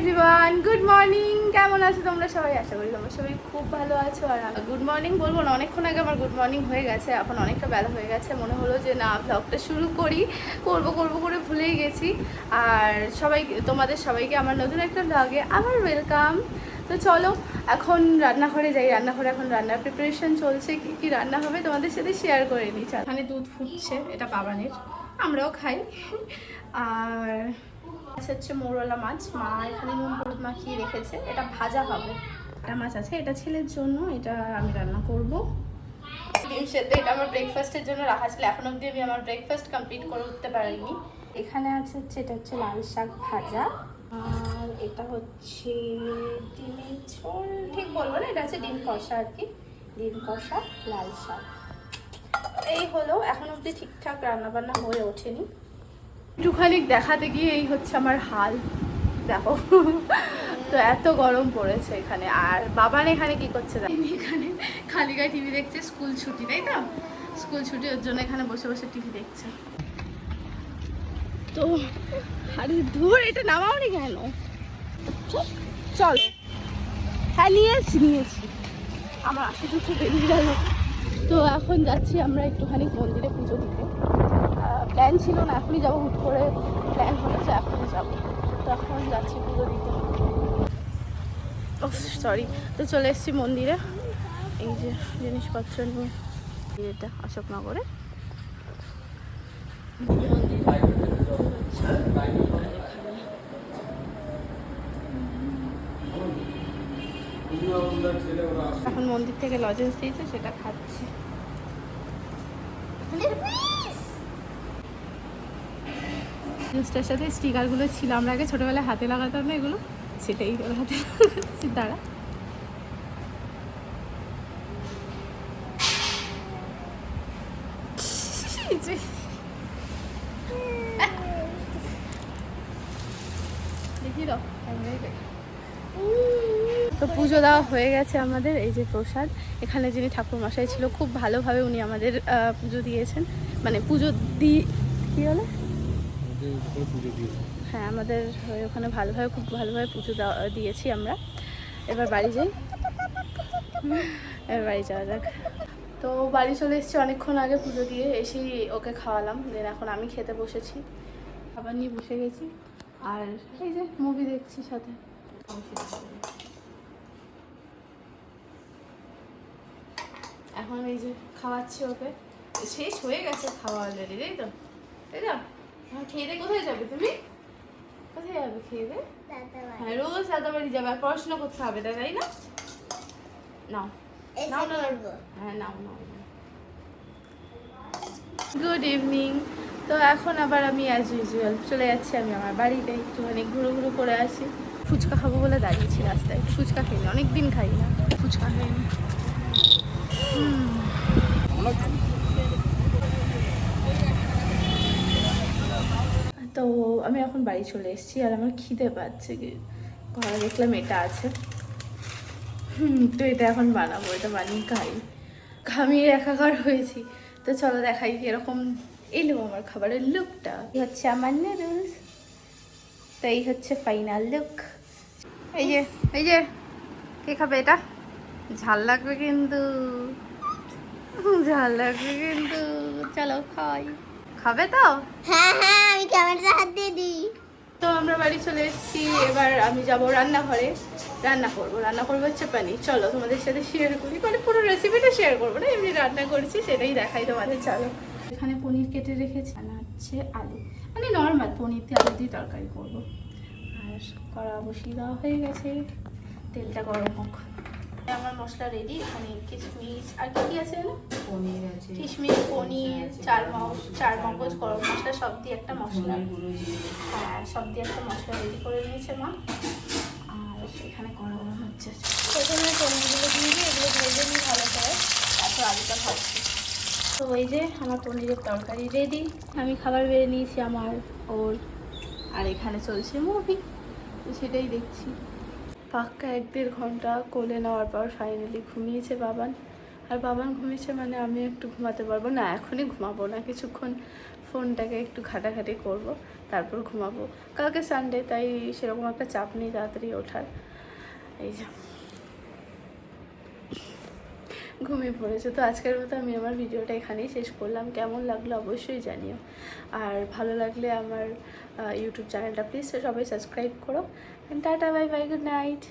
Everyone good morning কেমন আছো তোমরা সবাই? আশা করি তোমরা সবাই খুব ভালো আছো। আর গুড মর্নিং বলব না, অনেকক্ষণ আগে আমার গুড মর্নিং হয়ে গেছে, এখন অনেকটা বেলা হয়ে গেছে। মনে হলো যে না ব্লগটা শুরু করি, করব করব করে ভুলেই গেছি। আর সবাই, তোমাদের সবাইকে আমার নতুন একটা ব্লগে আবার ওয়েলকাম তো চলো, এখন রান্নাঘরে যাই। রান্নাঘরে এখন রান্নার প্রিপারেশন চলছে, কি কি রান্না হবে তোমাদের সাথে শেয়ার করে নিই। এখানে দুধ ফুটছে, এটা বাবানের, আমরাও খাই। আর আচ্ছা হচ্ছে মোরলা মাছ। মা এখানে নুন, হলুদ মাখিয়ে রেখেছে। এটা ভাজা হবে। একটা মাছ আছে, এটা ছেলের জন্য, এটা আমি রান্না করব। ডিম সেদ্ধ, এটা আমার ব্রেকফাস্টের জন্য রাখা ছিল। এখন অবধি আমি আমার ব্রেকফাস্ট কমপ্লিট করে উঠতে পারিনি। এখানে আছে হচ্ছে, এটা হচ্ছে লাল শাক ভাজা। আর এটা হচ্ছে ডিমের ঝোল। ঠিক বলব না, এটা হচ্ছে ডিম কষা আর কি। ডিম কষা, লাল শাক। এই হলো, এখন অবধি ঠিকঠাক রান্নাবান্না হয়ে ওঠেনি। একটুখানি দেখাতে গিয়ে এই হচ্ছে আমার হাল। দেখো। তো এত গরম পড়েছে এখানে। আর বাবান এখানে কি করছে? এখানে খালি গায়ে টিভি দেখছে স্কুল ছুটি তাই তো? স্কুল ছুটি ওর জন্য এখানে বসে বসে টিভি দেখছে। তো আরে ধর এটা নামাওনি কেন? চলো হ্যাঁ নিয়েছি নিয়েছি। আমার খুব বেরিয়ে গেল। তো এখন যাচ্ছি আমরা একটুখানি মন্দিরে পুজো দিতে। প্ল্যান ছিল না এখনই যাব হুট করে। প্ল্যান যে এখনই যাব। তখন যাচ্ছি পুজো দিতে। ও সরি তো চলে এসেছি মন্দিরে। এই যে জিনিসপত্র নিয়ে। এটা অশোকনগরে। এখন মন্দির থেকে লজেন্স দিয়েছে সেটা খাচ্ছি। জিন্সটার সাথে স্টিকারগুলো ছিল। আমরা আগে ছোটোবেলায় হাতে লাগাতাম না এগুলো? সেটাই হাতে দাঁড়া। তো পুজো দেওয়া হয়ে গেছে আমাদের, এই যে প্রসাদ। এখানে যিনি ঠাকুর মশাই ছিল, খুব ভালোভাবে উনি আমাদের পুজো দিয়েছেন। মানে পুজো দি কী হলো হ্যাঁ আমাদের ওখানে ভালোভাবে খুব ভালোভাবে পুজো দিয়েছি আমরা। এবার বাড়ি যাই। এবার বাড়ি যাওয়া যাক। তো বাড়ি চলে এসেছি অনেকক্ষণ আগে পুজো দিয়ে, এসেই ওকে খাওয়ালাম। দেন এখন আমি খেতে বসেছি। খাবার নিয়ে বসে গেছি। আর এই যে মুভি দেখছি সাথে। এখন এই যে খাওয়াচ্ছি ওকে। শেষ হয়ে গেছে খাওয়া অলরেডি তাই তো? তাই তো? খেয়ে দিয়ে কোথায় যাবে তুমি? কোথায় যাবে খেয়ে দিয়ে হ্যাঁ রোজ দাদা বাড়ি যাবে আর পড়াশোনা করতে হবে তাই তাই না? নাও নাও না হ্যাঁ নাও নাও গুড ইভিনিং তো এখন আবার আমি অ্যাজ ইউজুয়াল চলে যাচ্ছি আমি আমার বাড়িতে একটুখানি ঘুরো ঘুরো করে আসি। ফুচকা খাব বলে দাঁড়িয়েছি রাস্তায় ফুচকা খাইনি অনেক দিন খাই না ফুচকা খাইনি। হুম। তো আমি এখন বাড়ি চলে এসেছি আর আমার খিদে পাচ্ছে ঘরে দেখলাম এটা আছে। তো এটা এখন বানাবো, এটা বানিয়ে খাই। ঘামিয়ে একাকার হয়েছি। তো চলো দেখাই এরকম এলো আমার খাবারের লুকটা এই হচ্ছে আমার নুডলস তো এই হচ্ছে ফাইনাল লুক এই যে এই যে, কে খাবে এটা? ঝাল লাগবে কিন্তু। ঝাল লাগবে কিন্তু। চলো খাই। খাবে তো? হ্যাঁ হ্যাঁ আমি ক্যামেরাটা হাত দিয়ে দিই। তো আমরা বাড়ি চলে এসেছি এবার আমি যাব রান্নাঘরে। রান্না করব রান্না করব হচ্ছে পানির। চলো তোমাদের সাথে শেয়ার করি। মানে পুরো রেসিপিটা শেয়ার করব না এমনি রান্না করছি সেটাই দেখাই তোমাদের চলো। এখানে পনির কেটে রেখেছি আর হচ্ছে আলু। মানে নর্মাল পনির দিয়ে আলু দিয়ে তরকারি করব। আর কড়া বসিয়ে দেওয়া হয়ে গেছে। তেলটা গরম হোক। আমার মশলা রেডি এখানে কিশমিশ আর কি কি আছে পনির আছে কিশমিশ পনির চার মগজ চার মগজ গরম মশলা সব দিয়ে একটা মশলা। হ্যাঁ সব দিয়ে একটা মশলা রেডি করে নিয়েছে মা। আর এখানে করা হচ্ছে। প্রথমে পনিরগুলো দিয়ে দিয়ে এগুলো ভেজে নিই ভালো করে তারপর আলুটা ভাজছি। তো ওই যে আমার পনিরের তরকারি রেডি আমি খাবার বেড়ে নিয়েছি আমার ওর আর এখানে চলছে মুভি তো সেটাই দেখছি। পাক্কা এক দেড় ঘণ্টা কোলে নেওয়ার পর ফাইনালি ঘুমিয়েছে বাবান। আর বাবান ঘুমিয়েছে মানে আমি একটু ঘুমাতে পারব। না, এখনই ঘুমাবো না, কিছুক্ষণ ফোনটাকে একটু ঘাটাঘাটি করব, তারপর ঘুমাবো। কালকে সানডে তাই সেরকম একটা চাপ নেই, তাড়াতাড়ি ওঠার। এই যে। ঘুমিয়ে পড়েছে। তো আজকের মতো আমি আমার ভিডিওটা এখানেই শেষ করলাম। কেমন লাগল অবশ্যই জানিও। আর ভালো লাগলে আমার ইউটিউব চ্যানেলটা প্লিজ সবাই সাবস্ক্রাইব করো। Tata bye bye good night